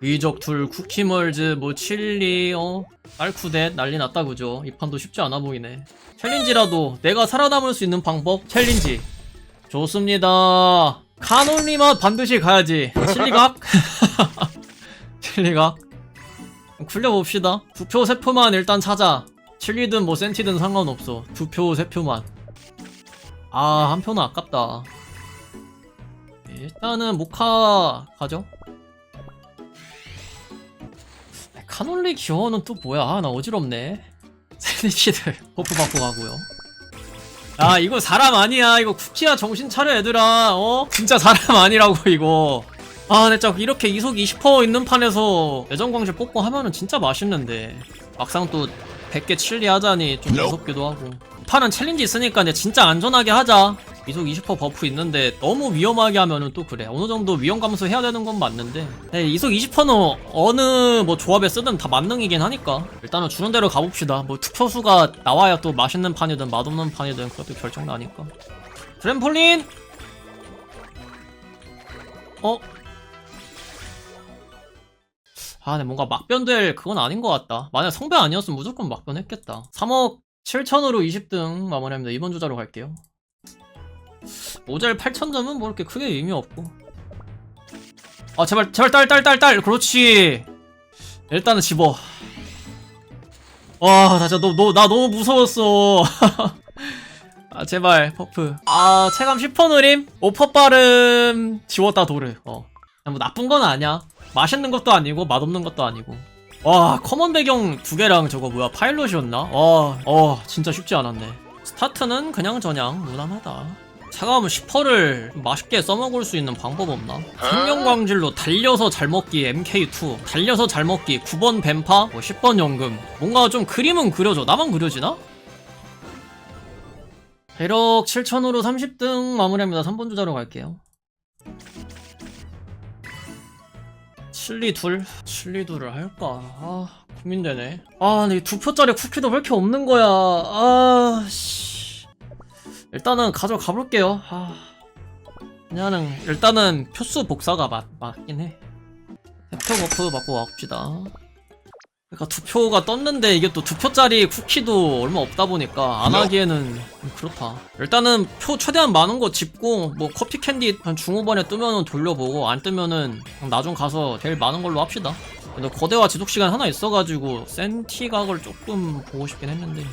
위적 둘 쿠키멀즈 뭐 칠리 어? 깔쿠댓 난리 났다 그죠? 이 판도 쉽지 않아 보이네. 챌린지라도 내가 살아남을 수 있는 방법? 챌린지. 좋습니다. 카놀리맛 반드시 가야지. 칠리각? 칠리각? 굴려봅시다. 두표 세표만 일단 찾아. 칠리든 뭐 센티든 상관없어. 두표 세표만. 아 한 표는 아깝다. 일단은 모카 가죠 카놀리 기어는 또 뭐야? 아, 나 어지럽네. 샌드위치들 버프 받고 가고요. 아 이거 사람 아니야. 이거 쿠키야 정신 차려 얘들아. 어? 진짜 사람 아니라고 이거. 아 진짜 이렇게 이속 20% 있는 판에서 예전광실 뽑고 하면은 진짜 맛있는데. 막상 또 100개 칠리 하자니 좀 무섭기도 하고. 이 판은 챌린지 있으니까 이제 진짜 안전하게 하자 이속 20% 버프 있는데 너무 위험하게 하면은 또 그래 어느 정도 위험 감소 해야 되는 건 맞는데 네, 이속 20%는 어느 뭐 조합에 쓰든 다 만능이긴 하니까 일단은 주는 대로 가봅시다 뭐 투표수가 나와야 또 맛있는 판이든 맛없는 판이든 그것도 결정 나니까 트램폴린 어? 아, 근데 뭔가 막변될 그건 아닌 것 같다. 만약 성배 아니었으면 무조건 막변했겠다. 3억 7천으로 20등 마무리합니다. 이번 주자로 갈게요. 모델 8,000점은 뭐 이렇게 크게 의미 없고. 아, 제발, 제발, 딸, 딸, 딸, 딸! 그렇지! 일단은 집어. 와, 나 진짜 너, 너, 나 너무 무서웠어. 아, 제발, 퍼프. 아, 체감 10% 느림? 오퍼 빠름, 지웠다 도르. 어. 뭐 나쁜 건 아니야. 맛있는 것도 아니고 맛없는 것도 아니고 와 커먼 배경 두 개랑 저거 뭐야 파일럿이었나? 와, 어 진짜 쉽지 않았네 스타트는 그냥 저냥 무난하다 차가우면 10%를 맛있게 써먹을 수 있는 방법 없나? 생명광질로 달려서 잘 먹기 MK2 달려서 잘 먹기 9번 뱀파 뭐 10번 연금 뭔가 좀 그림은 그려져 나만 그려지나? 배럭 7천으로 30등 마무리합니다 3번 주자로 갈게요 칠리 둘? 칠리 둘을 할까? 아, 고민되네. 아, 근데 두 표짜리 쿠키도 왜 이렇게 없는 거야? 아, 씨. 일단은 가져가 볼게요. 아. 그냥은, 일단은 표수 복사가 맞, 맞긴 해. 표 버프 받고 와봅시다. 그러니까 두 표가 떴는데 이게 또 두 표짜리 쿠키도 얼마 없다 보니까 안 하기에는 좀 그렇다. 일단은 표 최대한 많은 거 짚고 뭐 커피 캔디 한 중후반에 뜨면은 돌려보고 안 뜨면은 그냥 나중 가서 제일 많은 걸로 합시다. 근데 거대화 지속 시간 하나 있어가지고 센티각을 조금 보고 싶긴 했는데.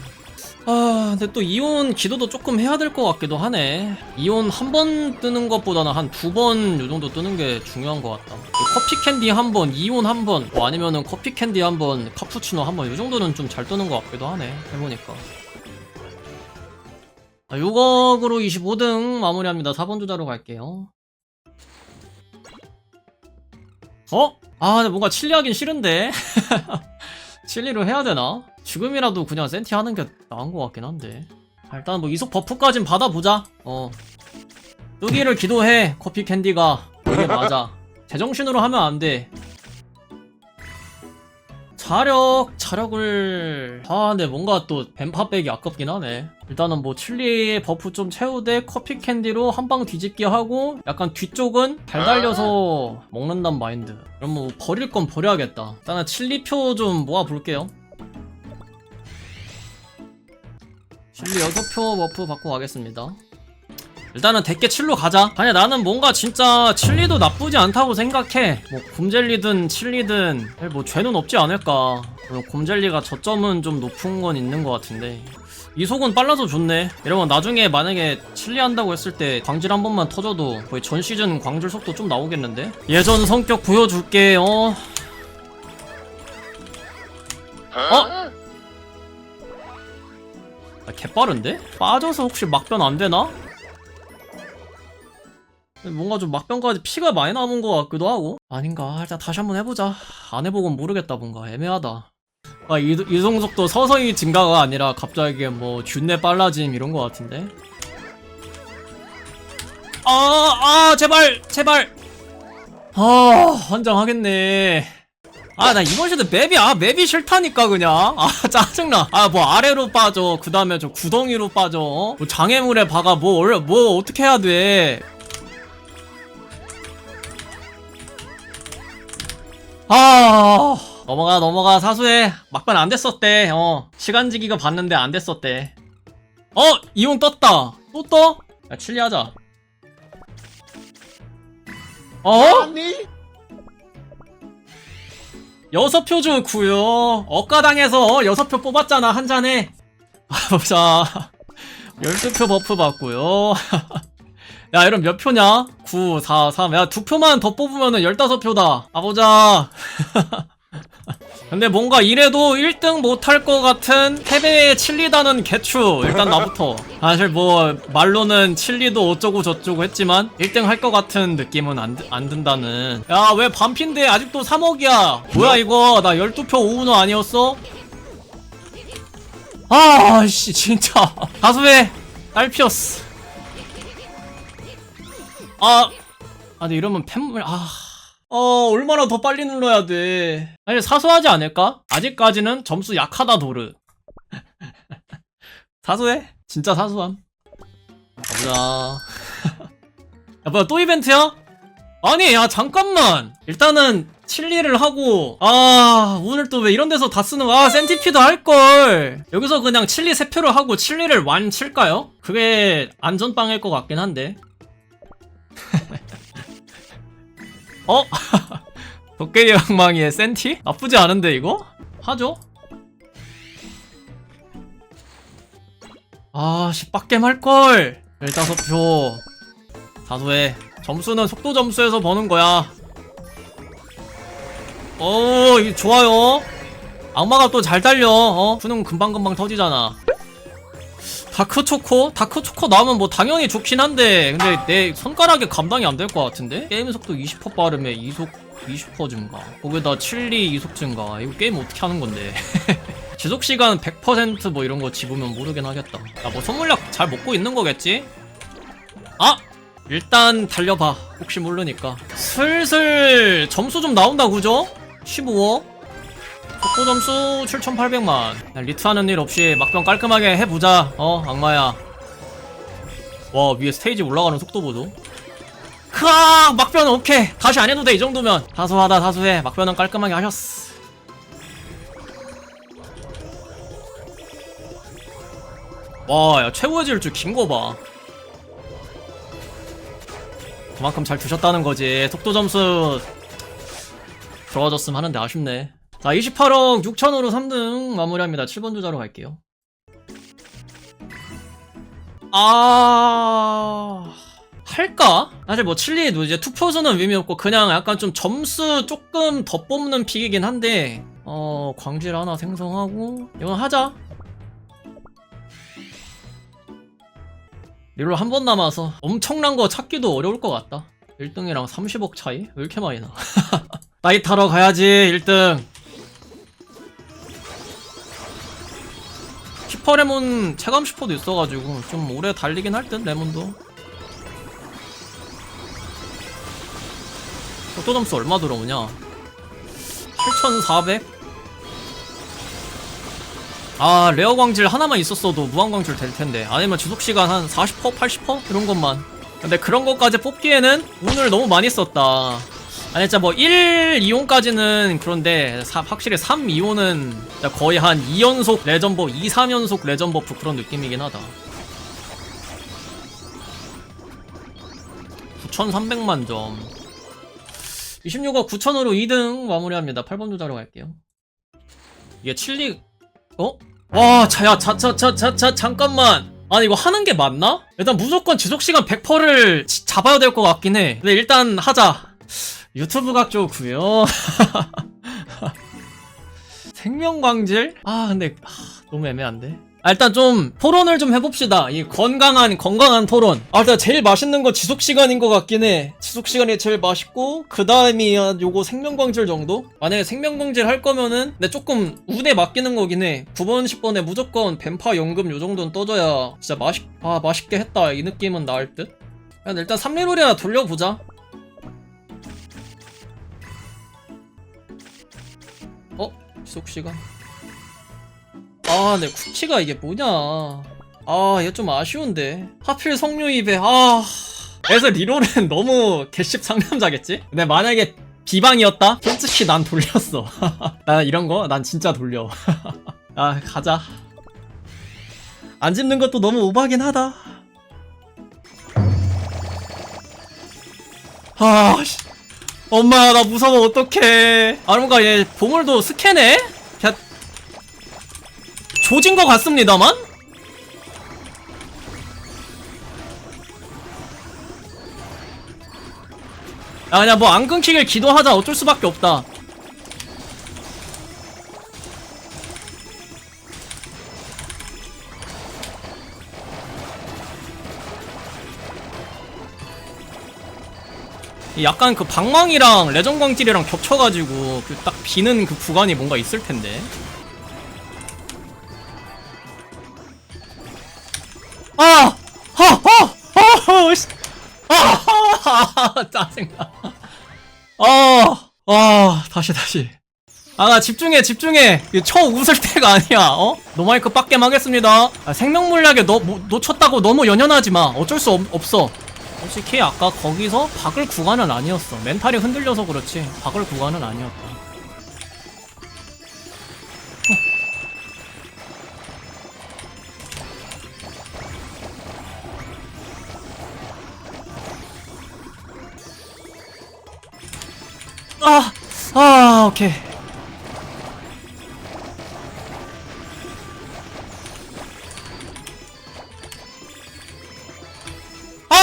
아, 근데 또 이온 기도도 조금 해야 될 것 같기도 하네. 이온 한 번 뜨는 것보다는 한 두 번 요 정도 뜨는 게 중요한 것 같다. 커피 캔디 한 번, 이온 한 번, 뭐 아니면은 커피 캔디 한 번, 카푸치노 한 번, 요 정도는 좀 잘 뜨는 것 같기도 하네. 해보니까. 아, 요각으로 25등 마무리합니다. 4번 주자로 갈게요. 어? 아, 근데 뭔가 칠리하긴 싫은데? 칠리로 해야 되나? 지금이라도 그냥 센티 하는 게 나은 것 같긴 한데. 아, 일단 뭐 이속 버프까진 받아보자. 어. 뜨기를 기도해, 커피 캔디가. 이게 맞아. 제정신으로 하면 안 돼. 자력, 자력을. 아, 근데 뭔가 또 뱀파 빼기 아깝긴 하네. 일단은 뭐 칠리 버프 좀 채우되 커피 캔디로 한 방 뒤집기 하고 약간 뒤쪽은 달 달려서 먹는단 마인드. 그럼 뭐 버릴 건 버려야겠다. 일단은 칠리표 좀 모아볼게요. 칠리 6표 버프 받고 가겠습니다. 일단은 대게 칠로 가자. 아니 나는 뭔가 진짜 칠리도 나쁘지 않다고 생각해. 뭐 곰젤리든 칠리든 뭐 죄는 없지 않을까. 물론 곰젤리가 저점은 좀 높은 건 있는 것 같은데. 이 속은 빨라서 좋네. 이러면 나중에 만약에 칠리 한다고 했을 때 광질 한 번만 터져도 거의 전 시즌 광질 속도 좀 나오겠는데? 예전 성격 보여줄게. 어. 어? 아, 개빠른데? 빠져서 혹시 막변 안 되나? 뭔가 좀 막변까지 피가 많이 남은 것 같기도 하고 아닌가 일단 다시 한번 해보자 안 해보곤 모르겠다 뭔가 애매하다 아 이, 이동속도 서서히 증가가 아니라 갑자기 뭐 균내 빨라짐 이런 것 같은데 아, 아, 제발, 제발. 아, 환장하겠네. 아, 나 이번 시드 맵이, 아, 맵이 싫다니까, 그냥. 아, 짜증나. 아, 뭐, 아래로 빠져. 그 다음에 저 구덩이로 빠져. 어? 뭐, 장애물에 박아. 뭐, 원래, 뭐, 어떻게 해야 돼. 아 넘어가 넘어가 사수해 막판 안 됐었대 어 시간지기가 봤는데 안 됐었대 어 이용 떴다 또 떠? 야 칠리 하자 어? 아니 여섯 표 좋구요 억가당해서 여섯 표 뽑았잖아 한 잔에 아 보자 열두 표 버프 받고요 야 이런 몇 표냐? 9, 4, 3. 야, 두 표만 더 뽑으면 은 15표다. 가보자. 근데 뭔가 이래도 1등 못할 것 같은 패배에 칠리다는 개추. 일단 나부터. 사실 뭐, 말로는 칠리도 어쩌고 저쩌고 했지만, 1등 할 것 같은 느낌은 안, 드- 안 든다는. 야, 왜 반핀데 아직도 3억이야? 뭐야, 이거? 나 12표 오우너 아니었어? 아, 씨, 진짜. 가수해. 딸피었어. 아, 아, 근데 이러면 팬물, 아. 어, 얼마나 더 빨리 눌러야 돼. 아니, 사소하지 않을까? 아직까지는 점수 약하다, 도르. 사소해? 진짜 사소함. 가보자. 야, 뭐야, 또 이벤트야? 아니, 야, 잠깐만. 일단은, 칠리를 하고, 아, 오늘 또 왜 이런 데서 다 쓰는, 아, 센티피드 할걸. 여기서 그냥 칠리 3표를 하고 칠리를 완 칠까요? 그게 안전빵일 것 같긴 한데. 어? 도깨비 방망이의 센티? 나쁘지 않은데 이거? 하죠? 아씨 빡겜 할걸 15표 다소해 점수는 속도 점수에서 버는 거야 어 이거 좋아요 악마가 또 잘 달려 어? 수능 금방금방 터지잖아 다크초코? 다크초코 나오면 뭐 당연히 좋긴 한데 근데 내 손가락에 감당이 안 될 것 같은데? 게임 속도 20% 빠름에 이속 20% 증가 거기다 칠리 이속 증가 이거 게임 어떻게 하는 건데 지속시간 100%뭐 이런 거 집으면 모르긴 하겠다 야 뭐 선물약 잘 먹고 있는 거겠지? 아! 일단 달려봐 혹시 모르니까 슬슬 점수 좀 나온다 그죠? 15억 속도 점수 7,800만. 리트하는 일 없이 막병 깔끔하게 해보자. 어, 악마야. 와, 위에 스테이지 올라가는 속도 보소. 크아! 막변은 오케이. 다시 안 해도 돼, 이 정도면. 사소하다, 사소해. 막변은 깔끔하게 하셨어. 와, 야, 최고의 질주 긴거 봐. 그만큼 잘 두셨다는 거지. 속도 점수 좋아졌으면 하는데 아쉽네. 자, 28억 6천으로 3등 마무리합니다. 7번 주자로 갈게요. 아... 할까? 사실 뭐 칠리도 이제 투표수는 의미 없고 그냥 약간 좀 점수 조금 더 뽑는 픽이긴 한데 어... 광질 하나 생성하고 이건 하자. 리롤 한번 남아서 엄청난 거 찾기도 어려울 것 같다. 1등이랑 30억 차이? 왜 이렇게 많이 나? 나이 타러 가야지 1등. 슈퍼레몬 체감 슈퍼도 있어가지고 좀 오래 달리긴 할 듯 레몬도 속도 점수 얼마 들어오냐 8400? 아 레어 광질 하나만 있었어도 무한 광질 될 텐데 아니면 지속시간 한 40%? 80%? 이런 것만 근데 그런 것까지 뽑기에는 운을 너무 많이 썼다 아니 진짜 뭐 1, 2호까지는 그런데 사- 확실히 3, 2호는 거의 한 2연속 레전버 2, 3연속 레전 버프 그런 느낌이긴 하다. 9,300만 점. 26억 9천으로 2등 마무리합니다. 8번 조자로 갈게요. 이게 칠리 어? 와 자야 자자자자자 잠깐만. 아니 이거 하는 게 맞나? 일단 무조건 지속시간 100%를 잡아야 될 것 같긴 해. 근데 일단 하자 유튜브 각 좋고요. 생명광질? 아 근데 아, 너무 애매한데? 아, 일단 좀 토론을 좀 해봅시다. 이 건강한 건강한 토론. 아 일단 제일 맛있는 거 지속시간인 것 같긴 해. 지속시간이 제일 맛있고 그 다음이 요거 생명광질 정도? 만약에 생명광질 할 거면은 근데 조금 운에 맡기는 거긴 해. 9번 10번에 무조건 뱀파 연금 요 정도는 떠줘야 진짜 맛있 아 맛있게 했다. 이 느낌은 나을 듯. 일단 3레벨이나 돌려보자 어? 지속시간 아, 내 쿠키가 이게 뭐냐. 아, 얘좀 아쉬운데. 하필 성류 입에, 아. 그래서 리롤은 너무 개씹 상남자겠지? 근데 만약에 비방이었다? 솔직히 난 돌렸어 나 이런 거 난 진짜 돌려 아 가자 안 집는 것도 너무 오바긴 하다 아 씨. 엄마 나 무서워 어떡해 아 뭔가 얘 보물도 스캔해? 야, 조진 것 같습니다만? 야 그냥 뭐 안 끊기길 기도하자 어쩔 수밖에 없다 약간 그 방망이랑 레전광질이랑 겹쳐가지고 그 딱 비는 그 구간이 뭔가 있을 텐데 아! 하! 하! 하! 씨. 아! 짜증나 아! 아 다시 다시 아 나 집중해 집중해 쳐 웃을 때가 아니야 어? 노마이크 빡겜 하겠습니다 아, 생명물약에 너, 뭐, 놓쳤다고 너무 연연하지 마 어쩔 수 없, 없어 솔직히 아까 거기서 박을 구간은 아니었어. 멘탈이 흔들려서 그렇지 박을 구간은 아니었다. 아! 아 오케이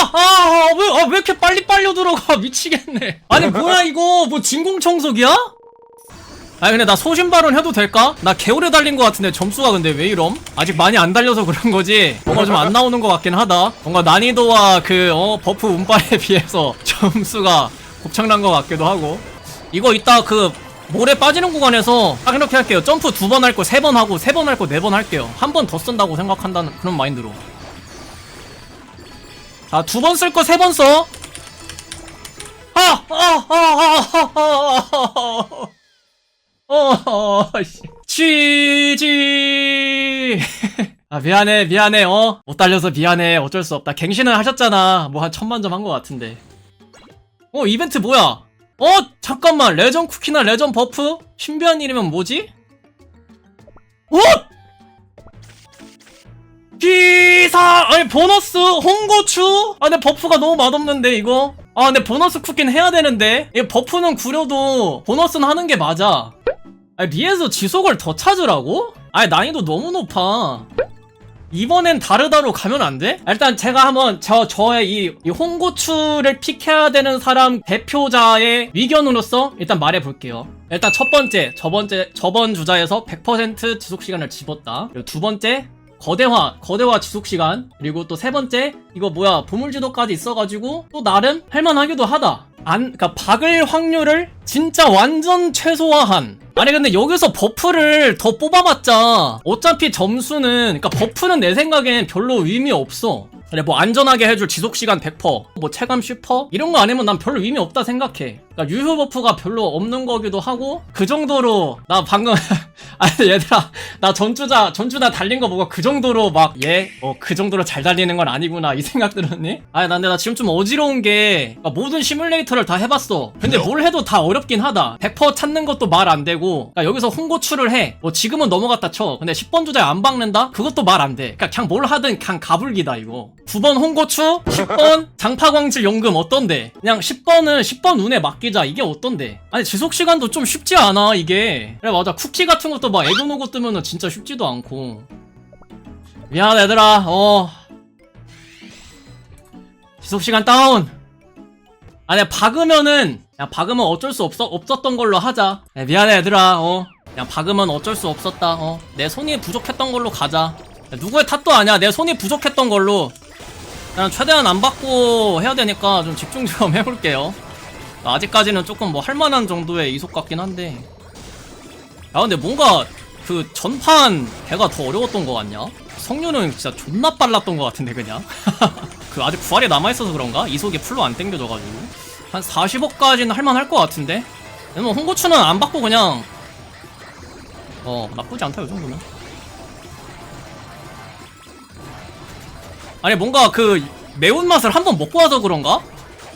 아, 아, 아, 왜, 아, 왜 이렇게 빨리 빨려 들어가? 미치겠네. 아니, 뭐야, 이거? 뭐, 진공청소기야? 아니, 근데 나 소신 발언 해도 될까? 나 개오래 달린 것 같은데 점수가 근데 왜 이럼? 아직 많이 안 달려서 그런 거지? 뭔가 좀 안 나오는 것 같긴 하다. 뭔가 난이도와 그, 어, 버프 운빨에 비해서 점수가 곱창난 것 같기도 하고. 이거 이따 그, 모래 빠지는 구간에서 딱 이렇게 할게요. 점프 두 번 할 거 세 번 하고, 세 번 할 거 네 번 할게요. 한 번 더 쓴다고 생각한다는 그런 마인드로. 자, 두번 쓸 거 세 번 써. 아, 아, 아, 아, 아, 아, 아, 어, 씨. GG. 아, 미안해, 미안해, 어? 못 달려서 미안해. 어쩔 수 없다. 갱신은 하셨잖아. 뭐 한 천만 점한거 같은데. 어, 이벤트 뭐야? 어, 잠깐만. 레전 쿠키나 레전 버프? 신비한 일이면 뭐지? 어? 기사 아니 보너스 홍고추 아 근데 버프가 너무 맛없는데 이거 아 근데 보너스 쿠키는 해야 되는데 이 버프는 구려도 보너스는 하는 게 맞아 아니 리에서 지속을 더 찾으라고? 아니 난이도 너무 높아 이번엔 다르다로 가면 안 돼? 일단 제가 한번 저 저의 이, 이 홍고추를 픽해야 되는 사람 대표자의 위견으로서 일단 말해 볼게요. 일단 첫 번째, 저번째 저번 주자에서 100% 지속 시간을 집었다. 그리고 두 번째 거대화, 거대화 지속 시간. 그리고 또 세 번째, 이거 뭐야, 보물지도까지 있어가지고, 또 나름 할만하기도 하다. 안, 그니까, 박을 확률을 진짜 완전 최소화한. 아니, 근데 여기서 버프를 더 뽑아봤자, 어차피 점수는, 그니까 버프는 내 생각엔 별로 의미 없어. 그래 뭐 안전하게 해줄 지속시간 100%, 뭐 체감 10%? 이런 거 아니면 난 별로 의미 없다 생각해. 그러니까 유효 버프가 별로 없는 거기도 하고 그 정도로 나 방금 아니 얘들아 나 전주자 전주자 달린 거 보고 그 정도로 막 얘 어 그 정도로 잘 달리는 건 아니구나 이 생각 들었니? 아니 나 근데 나 지금 좀 어지러운 게 그러니까 모든 시뮬레이터를 다 해봤어. 근데 뭘 해도 다 어렵긴 하다. 100% 찾는 것도 말 안 되고 그러니까 여기서 홍고추를 해. 뭐 지금은 넘어갔다 쳐. 근데 10번 주자에 안 박는다? 그것도 말 안 돼. 그러니까 그냥 뭘 하든 그냥 가불기다 이거. 9번 홍고추, 10번 장파광질 연금 어떤데? 그냥 10번은 10번 운에 맡기자 이게 어떤데? 아니 지속 시간도 좀 쉽지 않아 이게. 그래 맞아 쿠키 같은 것도 막 애교 노고 뜨면은 진짜 쉽지도 않고. 미안 얘들아 어 지속 시간 다운. 아니 박으면은 야 박으면 어쩔 수 없어 없었던 걸로 하자. 야, 미안해 얘들아 어. 그냥 박으면 어쩔 수 없었다 어. 내 손이 부족했던 걸로 가자. 야, 누구의 탓도 아니야 내 손이 부족했던 걸로. 난 최대한 안 받고 해야 되니까 좀 집중 좀 해볼게요. 아직까지는 조금 뭐 할만한 정도의 이속 같긴 한데. 야 근데 뭔가 그 전판 배가 더 어려웠던 것 같냐? 성류는 진짜 존나 빨랐던 것 같은데 그냥. 그 아직 부활이 남아있어서 그런가? 이속이 풀로 안 땡겨져가지고. 한 40억까지는 할만할 것 같은데? 왜냐면 홍고추는 안 받고 그냥 어 나쁘지 않다 이 정도면. 아니 뭔가 그 매운맛을 한번 먹고 와서 그런가?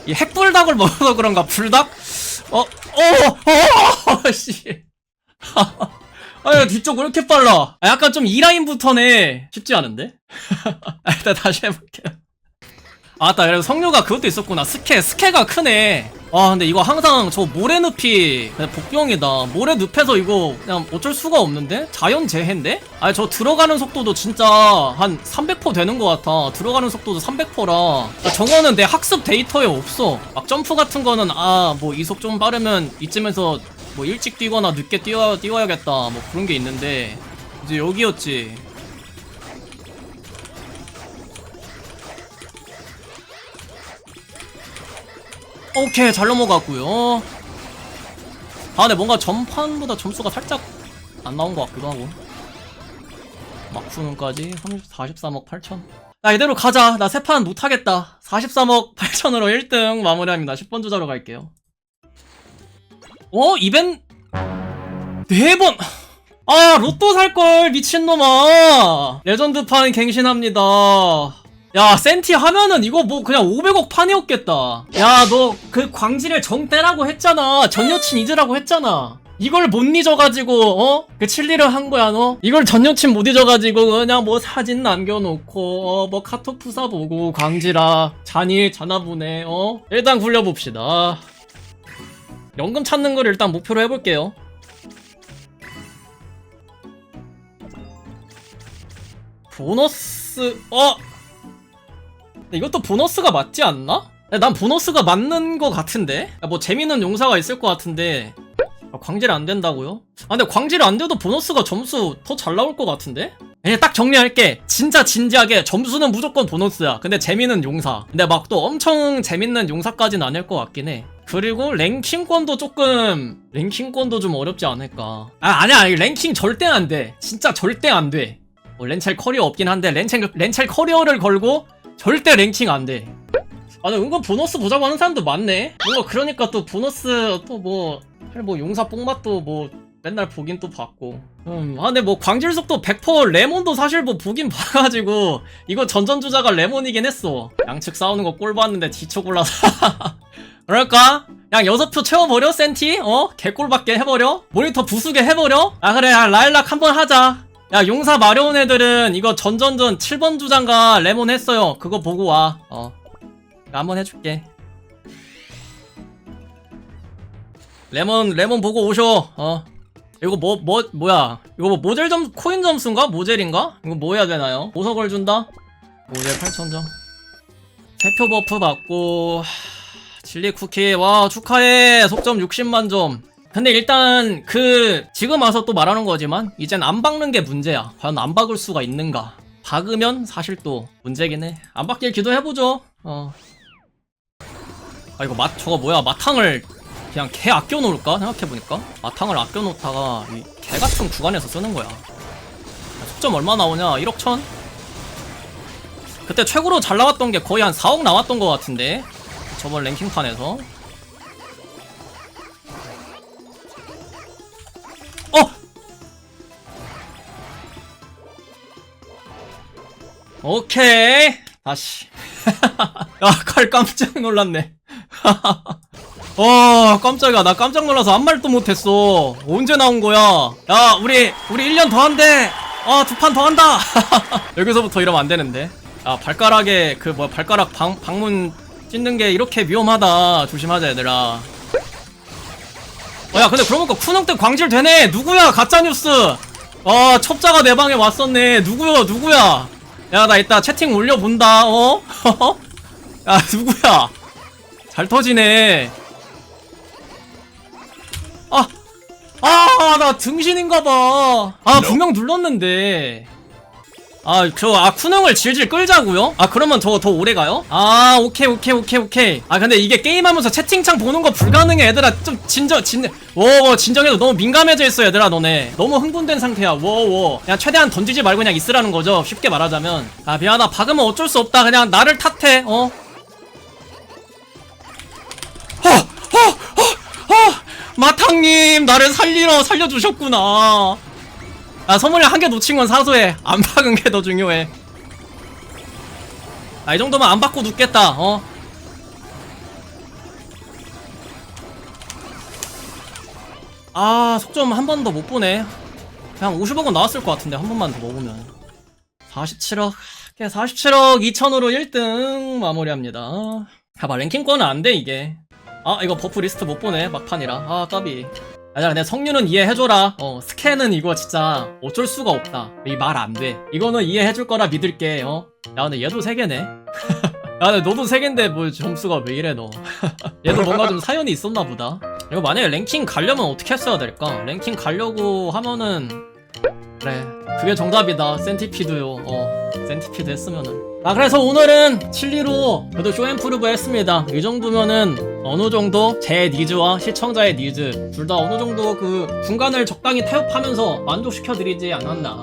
이 핵불닭을 먹어서 그런가 불닭? 어, 어, 어, 씨. 아, 야, 뒤쪽 왜 이렇게 빨라? 아, 약간 좀 2라인부터네. 쉽지 않은데? 아, 일단 다시 해볼게요. 아, 맞다. 그래서 성류가 그것도 있었구나. 스케, 스케가 크네. 아, 근데 이거 항상 저 모래 늪이 그냥 복병이다. 모래 늪에서 이거 그냥 어쩔 수가 없는데? 자연 재해인데? 아니, 저 들어가는 속도도 진짜 한 300% 되는 것 같아. 들어가는 속도도 300%라. 정어는 내 학습 데이터에 없어. 막 점프 같은 거는, 아, 뭐 이속 좀 빠르면 이쯤에서 뭐 일찍 뛰거나 늦게 뛰어, 뛰어야겠다. 뭐 그런 게 있는데. 이제 여기였지. 오케이 잘 넘어갔고요. 아 근데 뭔가 전판보다 점수가 살짝 안 나온 것 같기도 하고. 막푸는까지 43억 8천. 야 이대로 가자. 나 세 판 못하겠다. 43억 8천으로 1등 마무리합니다. 10번 주자로 갈게요. 어? 이벤? 4번! 아 로또 살걸 미친놈아! 레전드판 갱신합니다 야 센티 하면은 이거 뭐 그냥 500억 판이었겠다 야 너 그 광질을 정 떼라고 했잖아 전 여친 잊으라고 했잖아 이걸 못 잊어가지고 어? 그 칠리를 한 거야 너? 이걸 전 여친 못 잊어가지고 그냥 뭐 사진 남겨놓고 어 뭐 카톡 푸사 보고 광질아 잔일 자나보네 어? 일단 굴려봅시다 연금 찾는 걸 일단 목표로 해볼게요 보너스 어? 이것도 보너스가 맞지 않나? 야, 난 보너스가 맞는 거 같은데? 야, 뭐 재밌는 용사가 있을 것 같은데 아, 광질 안 된다고요? 아 근데 광질 안 돼도 보너스가 점수 더 잘 나올 것 같은데? 그냥 딱 정리할게 진짜 진지하게 점수는 무조건 보너스야 근데 재미는 용사 근데 막 또 엄청 재밌는 용사까지는 아닐 것 같긴 해 그리고 랭킹권도 조금 랭킹권도 좀 어렵지 않을까 아 아니야 랭킹 절대 안 돼 진짜 절대 안 돼 뭐 렌첼 커리어 없긴 한데 렌첼, 렌첼 커리어를 걸고 절대 랭킹 안 돼. 아, 근데 은근 보너스 보자고 하는 사람도 많네? 뭔가 그러니까 또 보너스 또 뭐, 뭐 용사 뽕맛도 뭐 맨날 보긴 또 봤고. 음, 아, 근데 뭐 광질속도 100% 레몬도 사실 뭐 보긴 봐가지고 이거 전전주자가 레몬이긴 했어. 양측 싸우는 거 꼴 봤는데 뒤쳐 골라서. 그럴까? 그냥 여섯 표 채워버려 센티? 어? 개꼴밖에 해버려? 모니터 부수게 해버려? 아 그래 야, 라일락 한번 하자 야 용사 마려운 애들은 이거 전전전 7번 주장가 레몬 했어요. 그거 보고 와어. 한번 해줄게. 레몬 레몬 보고 오쇼 어. 이거 뭐 뭐 뭐, 야. 이거 뭐 모델 점 코인 점수인가? 모델인가? 이거 뭐 해야 되나요? 보석을 준다? 모델 8,000점. 세표 버프 받고 하, 진리 쿠키. 와 축하해. 속점 60만 점 근데 일단 그 지금 와서 또 말하는 거지만 이젠 안 박는 게 문제야. 과연 안 박을 수가 있는가? 박으면 사실 또 문제긴 해 안 박길 기도해보죠. 어. 아 이거 맛 저거 뭐야? 마탕을 그냥 개 아껴 놓을까? 생각해보니까. 마탕을 아껴 놓다가 이개 같은 구간에서 쓰는 거야. 속점 얼마 나오냐? 1억 천? 그때 최고로 잘 나왔던 게 거의 한 4억 나왔던 것 같은데. 저번 랭킹판에서 오케이 다시 야칼 깜짝 놀랐네 와 깜짝이야 나 깜짝 놀라서 아무 말도 못했어 언제 나온 거야 야 우리 우리 1년 더 한대 어두 판 더 한다 여기서부터 이러면 안 되는데 아 발가락에 그뭐 발가락 방, 방문 찢는 게 이렇게 위험하다 조심하자 얘들아 어, 야, 근데 그러고 보니까 쿠능 때 광질 되네. 누구야? 가짜뉴스. 아, 첩자가 내 방에 왔었네. 누구야? 누구야? 야, 나 이따 채팅 올려본다. 어? 야, 누구야? 잘 터지네. 아, 아, 나 등신인가봐. 아, 분명 눌렀는데. 아, 저, 아, 쿠능을 질질 끌자고요? 아, 그러면 더, 더 오래 가요? 아, 오케이, 오케이, 오케이, 오케이. 아, 근데 이게 게임하면서 채팅창 보는 거 불가능해, 얘들아. 좀 진정, 진, 워, 진정해도 너무 민감해져 있어, 얘들아, 너네. 너무 흥분된 상태야, 워, 워. 그냥 최대한 던지지 말고 그냥 있으라는 거죠. 쉽게 말하자면. 아, 미안하다. 박으면 어쩔 수 없다. 그냥 나를 탓해, 어? 허! 허! 허! 허! 마탕님, 나를 살리러 살려주셨구나. 아 선물량 한 개 놓친 건 사소해 안 박은 게 더 중요해 아 이 정도면 안 받고 눕겠다 어 아, 속점 한 번 더 못 보네. 그냥 50억은 나왔을 것 같은데, 한 번만 더 먹으면. 47억. 47억 2천으로 1등 마무리합니다. 아, 봐봐, 랭킹권은 안 돼, 이게. 아, 이거 버프 리스트 못 보네, 막판이라. 아, 까비. 아니야 내 성류는 이해해줘라. 어 스캔은 이거 진짜 어쩔 수가 없다. 이 말 안돼. 이거는 이해해줄 거라 믿을게 어야 근데 얘도 세 개네. 야 근데 너도 세 개인데 뭐 점수가 왜 이래 너? 얘도 뭔가 좀 사연이 있었나 보다. 이거 만약에 랭킹 가려면 어떻게 했어야 될까? 랭킹 가려고 하면은 그래. 그게 정답이다. 센티피드요. 어 센티피드 했으면은 아 그래서 오늘은 칠리로 그래도 쇼앤프루브 했습니다. 이 정도면은 어느 정도 제 니즈와 시청자의 니즈 둘 다 어느 정도 그 중간을 적당히 타협하면서 만족시켜 드리지 않았나